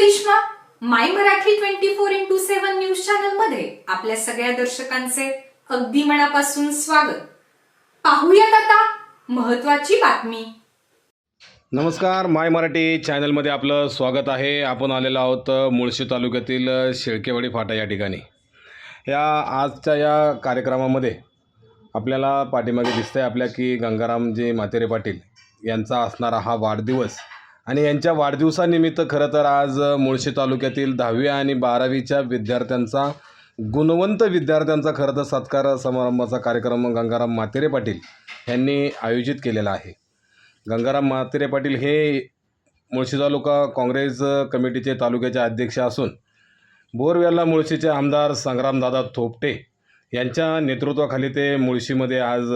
Karishma my Marathi twenty four into seven news चॅनलमध्ये आपल्या सगळ्या दर्शकांचे अगदी मनापासून स्वागत. पाहूयात आता महत्वाची बातमी. नमस्कार माय मराठी चॅनलमध्ये आपलं स्वागत आहे. आपण आलेलो आहोत मुळशी तालुक्यातील शेळकेवाडी फाटा या ठिकाणी. या आजच्या या कार्यक्रमामध्ये आपल्याला पाठीमागे दिसतंय आपल्या की गंगारामजी म्हातेरे पाटील यांचा असणारा हा वाढदिवस आणि यांच्या वाढदिवसानिमित्त खरं तर आज मुळशी तालुक्यातील दहावी आणि बारावीच्या विद्यार्थ्यांचा गुणवंत विद्यार्थ्यांचा खरं तर सत्कार समारंभाचा कार्यक्रम गंगाराम मातेरे पाटील यांनी आयोजित केलेला आहे. गंगाराम मातेरे पाटील हे मुळशी तालुका काँग्रेस कमिटीचे तालुक्याचे अध्यक्ष असून बोरवेल्ला मुळशीचे आमदार संग्रामदादा थोपटे यांच्या नेतृत्वाखाली ते मुळशीमध्ये आज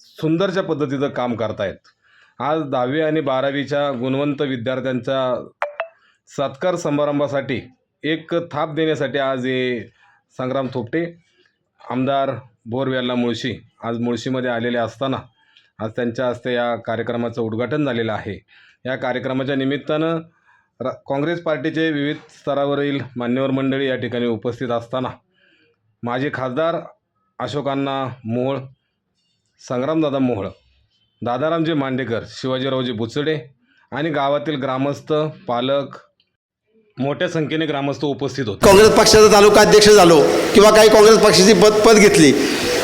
सुंदरच्या पद्धतीचं काम करतायत. आज दहावी आणि बारावीच्या गुणवंत विद्यार्थ्यांच्या सत्कार समारंभासाठी एक थाप देण्यासाठी आज हे संग्राम थोपटे आमदार बोरवेल्ला मुळशी आज मुळशीमध्ये आलेले असताना आज त्यांच्या हस्ते या कार्यक्रमाचं उद्घाटन झालेलं आहे. या कार्यक्रमाच्या निमित्तानं र काँग्रेस पार्टीचे विविध स्तरावरील मान्यवर मंडळी या ठिकाणी उपस्थित असताना माजी खासदार अशोकांना मोहोळ संग्रामदादा मोहोळ दादारामजी मांडेकर शिवाजीरावजी बुचडे आणि गावातील ग्रामस्थ पालक मोठ्या संख्येने ग्रामस्थ उपस्थित होते. काँग्रेस पक्षाचा तालुका अध्यक्ष झालो किंवा काही काँग्रेस पक्षाची पद पद घेतली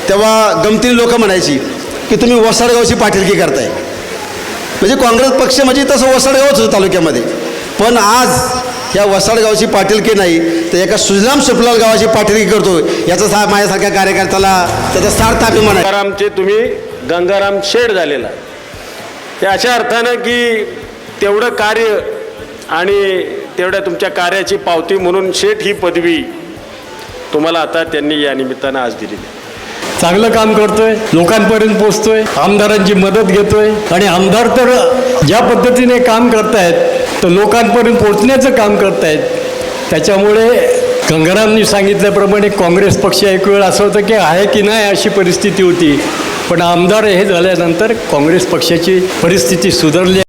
तेव्हा गमतीने लोक म्हणायची की तुम्ही वसाडगावची पाठिलकी करताय. म्हणजे काँग्रेस पक्ष म्हणजे तसं वसाडगावच होतं तालुक्यामध्ये. पण आज या वसाडगावची पाटीलकी नाही तर एका सुजलाम सुफलाम गावाची पाटीलकी करतो याचा सा माझ्यासारख्या कार्यकर्त्याला त्याचा सार्थ अभिमान आहे. गंगारामचे तुम्ही गंगाराम शेड झालेला. हे अशा अर्थानं की तेवढं कार्य आणि तेवढ्या तुमच्या कार्याची पावती म्हणून शेठ ही पदवी तुम्हाला आता त्यांनी या निमित्तानं आज दिलेली चांगलं काम करतोय लोकांपर्यंत पोचतोय आमदारांची मदत घेतोय आणि आमदार तर ज्या पद्धतीने काम करतायत तर लोकांपर्यंत पोचण्याचं काम करतायत. त्याच्यामुळे गंगारामनी सांगितल्याप्रमाणे काँग्रेस पक्ष एक वेळ असं होतं की आहे की नाही अशी परिस्थिती होती. पण आमदार हे झाल्यानंतर काँग्रेस पक्षाची परिस्थिती सुधारली.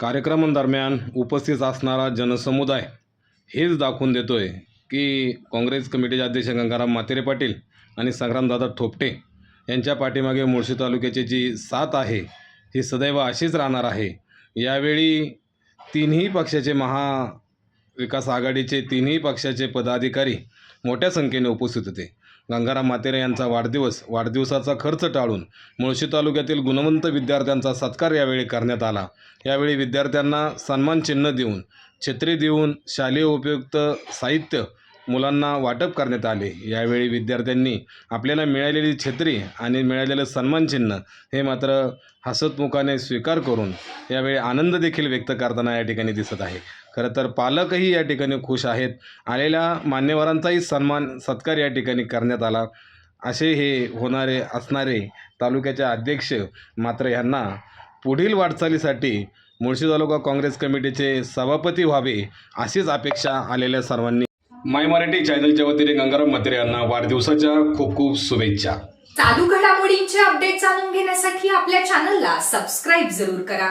कार्यक्रमादरम्यान उपस्थित असणारा जनसमुदाय हेच दाखवून देतोय की काँग्रेस कमिटीचे अध्यक्ष गंगाराम मातेरे पाटील आणि संग्रामदादा थोपटे यांच्या पाठीमागे मुळशी तालुक्याची जी साथ आहे ही सदैव अशीच राहणार आहे. यावेळी तिन्ही पक्षाचे महाविकास आघाडीचे तिन्ही पक्षाचे पदाधिकारी मोठ्या संख्येने उपस्थित होते. गंगाराम मातेरे यांचा वाढदिवस वाढदिवसाचा खर्च टाळून मुळशी तालुक्यातील गुणवंत विद्यार्थ्यांचा सत्कार यावेळी करण्यात आला. यावेळी विद्यार्थ्यांना सन्मान चिन्ह देऊन छत्री देऊन शालेय उपयुक्त साहित्य मुलांना वाटप करण्यात आले. यावेळी विद्यार्थ्यांनी आपल्याला मिळालेली छत्री आणि मिळालेलं सन्मानचिन्ह हे मात्र हसतमुखाने स्वीकार करून यावेळी आनंद देखील व्यक्त करताना या ठिकाणी दिसत आहे. खरं तर पालकही या ठिकाणी खुश आहेत. आलेल्या मान्यवरांचाही सन्मान सत्कार या ठिकाणी करण्यात आला. असे हे होणारे असणारे तालुक्याचे अध्यक्ष मात्र यांना पुढील वाटचालीसाठी मुळशी तालुका काँग्रेस कमिटीचे सभापती व्हावे अशीच अपेक्षा आलेल्या सर्वांनी. माय मराठी चॅनलच्या वतीने गंगाराम मत्रे यांना वाढदिवसाच्या खूप खूप शुभेच्छा. चालू घडामोडींचे अपडेट जाणून घेण्यासाठी आपल्या चॅनलला सबस्क्राईब जरूर करा.